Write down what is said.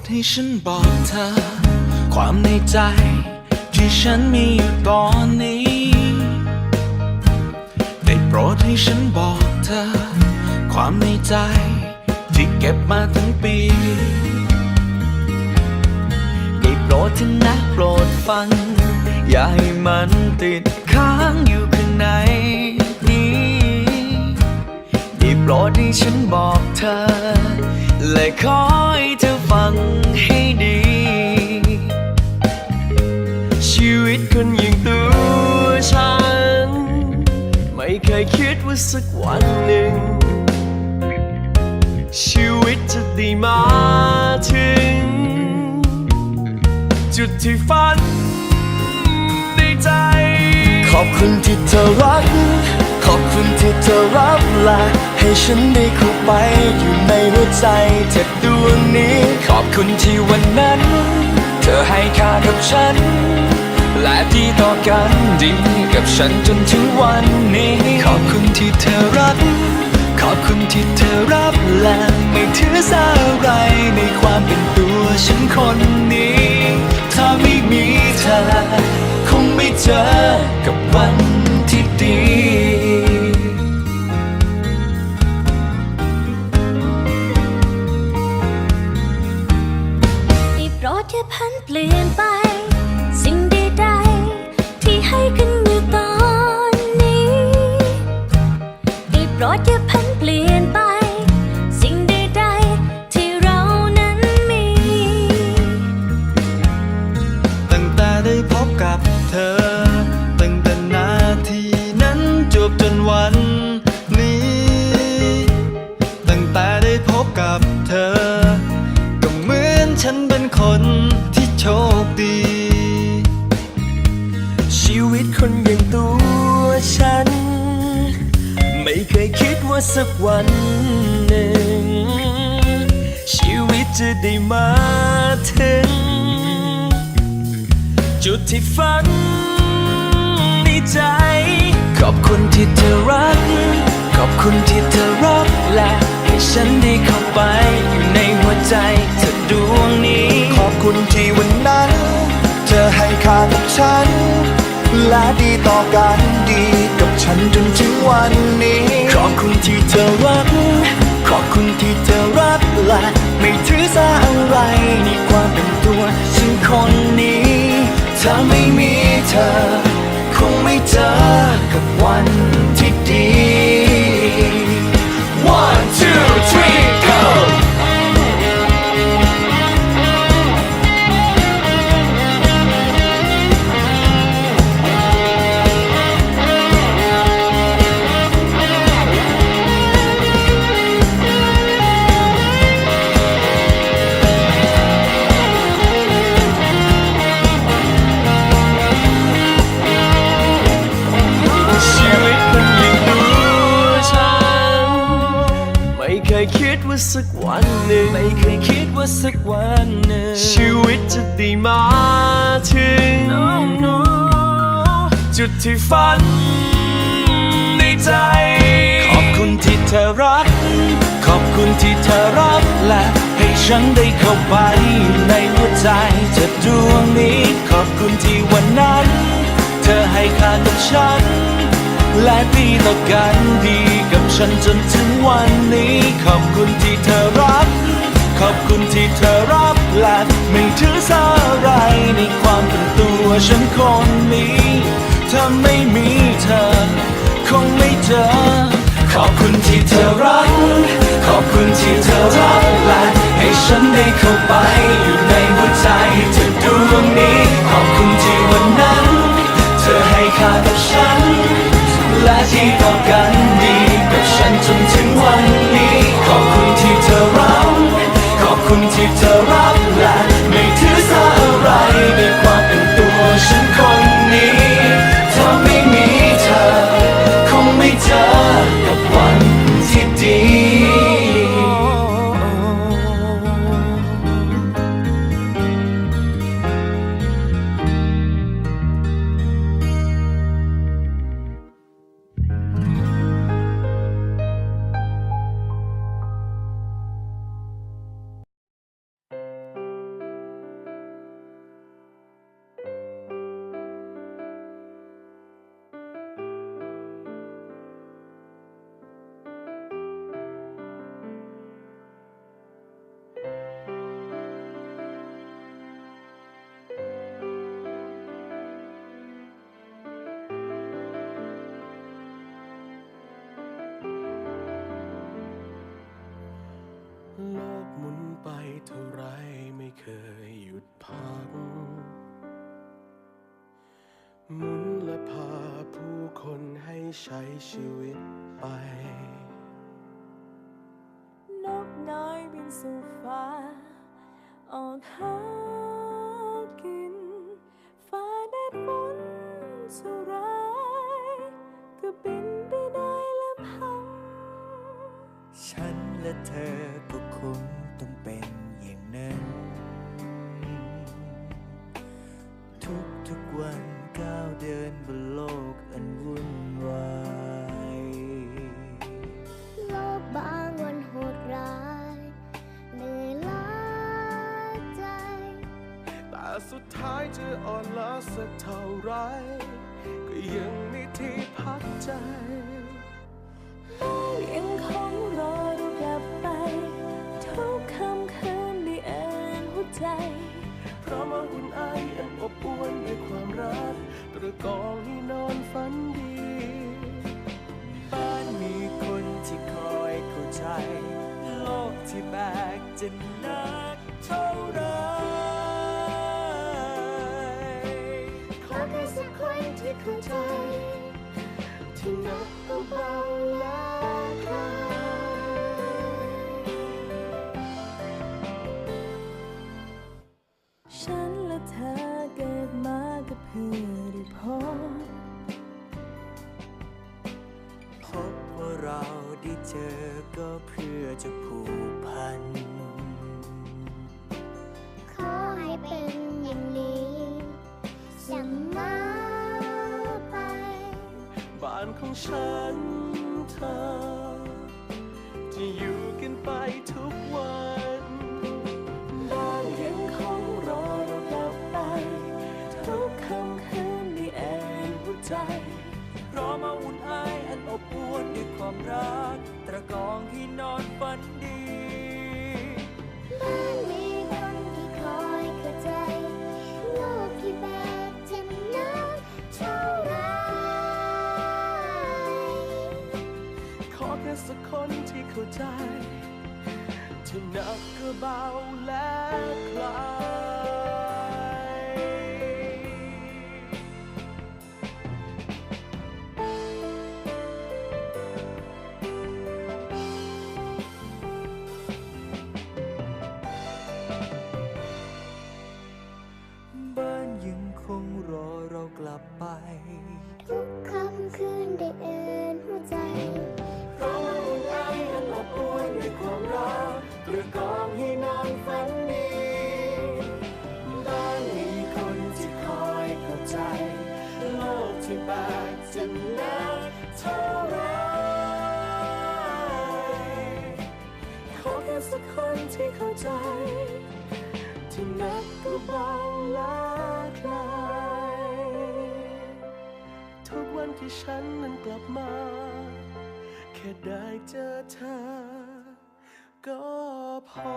ดให้ฉันบอกเธอ ความในใจที่ฉันมีอยู่ตอนนี้ ได้โปรดให้ฉันบอกเธอ ความในใจที่เก็บมาทั้งปี ได้โปรดเถอะนะโปรดฟัง อย่าให้มันติดค้างอยู่ข้างใน โปรดให้ฉันบอกเธอ และขอให้เธอฟังให้ดี ชีวิตคนอย่างตัวฉัน ไม่เคยคิดว่าสักวันหนึ่ง ชีวิตจะได้มาถึง จุดที่ฝันในใจ อบคุณที่เธอรัก ขอบคุณที่เธอรับละให้ฉันได้เข้าไปอยู่ในหัวใจเธอดวงนี้ ขอบคุณที่วันนั้น เธอให้ค่ากับฉัน และที่ต่อกันดีกับฉันจนถึงวันนี้ขอบคุณ พันเปลี่ยนไป สักวันหนึ่ง ชีวิตจะได้มาถึง จุดที่ฝันในใจ ขอบคุณที่เธอรัก ขอบคุณที่เธอรับและให้ฉันได้เข้าไปอยู่ในหัวใจเธอดวงนี้ ขอบคุณที่วันนั้น เธอให้ค่ากับฉัน และดีต่อกัน ฉันจนถึงวันนี้ ขอบคุณที่เธอรัก ขอบคุณที่เธอรับและไม่ถือสาอะไรในความเป็นตัวฉันคนนี้ ถ้าไม่มีเธอ คงไม่เจอกับวัน ว่าสักวันหนึ่ง ไม่เคยคิดว่าสักวันหนึ่ง ชีวิตจะได้มาถึงจุดที่ฝันในใจ ขอบคุณที่เธอรัก ขอบคุณที่เธอรับและให้ฉันได้เข้าไปในหัวใจเธอดวงนี้ ขอบคุณที่วันนั้น เธอให้ค่ากับฉัน และดีต่อกันดีกับ ฉันจนถึงวันนี้ ขอบคุณที่เธอรับขอบคุณที่เธอรับและไม่ถือสาอะไรในความเป็นตัวฉันคนนี้ถ้าไม่มีเธอ คงไม่เจอ ขอบคุณที่เธอรัก ขอบคุณที่เธอรับและให้ฉันได้เข้าไปอยู่ ใช้ชีวิตไป นกน้อยบินสู่ฟ้า ออกหากิน ฟ้าแดดฝนสุรายก็บินไปได้ลำพัง ฉันและเธอก็คงต้องเป็นอย่างนั้น ทุกทุกๆวันก้าวเดินบนโลกอันวุ่น อ่อนล้าสักเท่าไร ก็ยังมีที่พักใจ ยังคงรอเรากลับไป ทุกคำคืนได้อ่านหัวใจ เพราะมาอุ่นไออันอบอวลด้วยความรัก ตระกองให้นอนฝันดี บ้านมีคนที่คอยเข้าใจ โลกที่แบกจะนัก ค ของฉันเธอ จะอยู่กันไปทุกวันบ้านยังคงรอเรากลับไป ทุกคำคืนในแองหัวใจ สักคนที่เข้าใจที่หนักก็เบาและคลาย ฝันดีบ้านมีคนที่คอยเข้าใจ โลกที่แบกจะหนักเท่าไรขอแค่สักคนที่เข้าใจ ที่นักก็เบาและคลายทุกวันที่ฉันนั้นกลับมา แค่ได้เจอเธอ ก็พอ